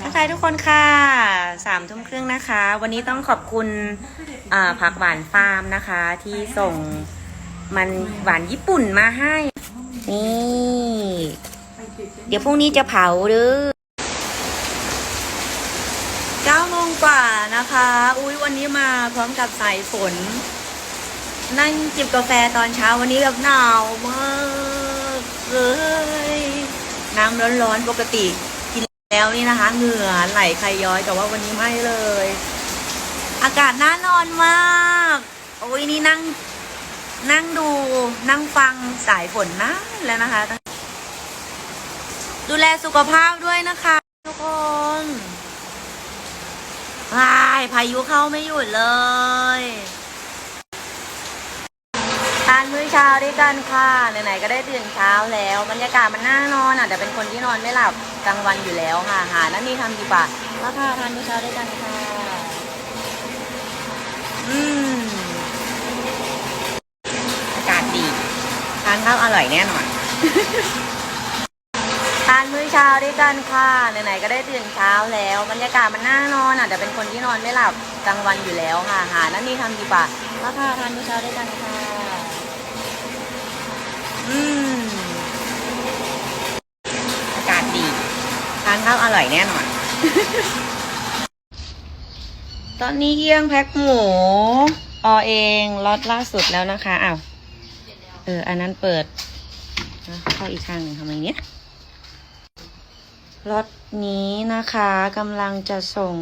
ทักทายทุกคนค่ะสามทุ่มครึ่งนะคะ วันนี้ต้องขอบคุณผักหวานฟาร์มนะคะ ที่ส่งมันหวานญี่ปุ่นมาให้ นี่ เดี๋ยวพรุ่งนี้จะเผาหรือเก้าโมงกว่านะคะ อุ้ยวันนี้มาพร้อมกับสายฝน นั่งจิบกาแฟตอนเช้าวันนี้แบบหนาวมากเลยน้ำร้อนๆปกติ แล้วนี่นะคะ เหงื่อไหลใครย้อยแต่ว่าวันนี้ไม่เลย อากาศน่านอนมาก โอ้ยนี่นั่ง นั่งดูนั่งฟังสายฝนนะแล้วนะคะ ดูแลสุขภาพด้วยนะคะ ทุกคนวายพายุเข้าไม่หยุดเลยทานมื้อเช้าด้วยกันค่ะไหนๆก็ได้ตื่นเช้าแล้ว บรรยากาศมันน่านอนอะแต่เป็นคนที่นอนไม่หลับ กลางวันอยู่แล้วค่ะ หานั่นนี่ทำดีกว่ามาค่ะทานมื้อเช้าด้วยกันค่ะ อืมอากาศดีทานข้าวอร่อยแน่นอน ทานมื้อเช้าด้วยกันค่ะไหนๆก็ได้ตื่นเช้าแล้วบรรยากาศมันน่านอนอะแต่เป็นคนที่นอนไม่หลับกลางวันอยู่แล้วค่ะ หานั่นนี่ทำดีกว่ามาค่ะทานมื้อเช้าด้วยกันค่ะ อืม อากาศดี ทานข้าวอร่อยแน่นอน ตอนนี้เยี่ยงแพ็คหมูออเองล็อตล่าสุดแล้วนะคะอ้าวเออ อันนั้นเปิดเข้าอีกข้างหนึ่งทำไมเนี้ยล็อตนี้นะคะกำลังจะส่ง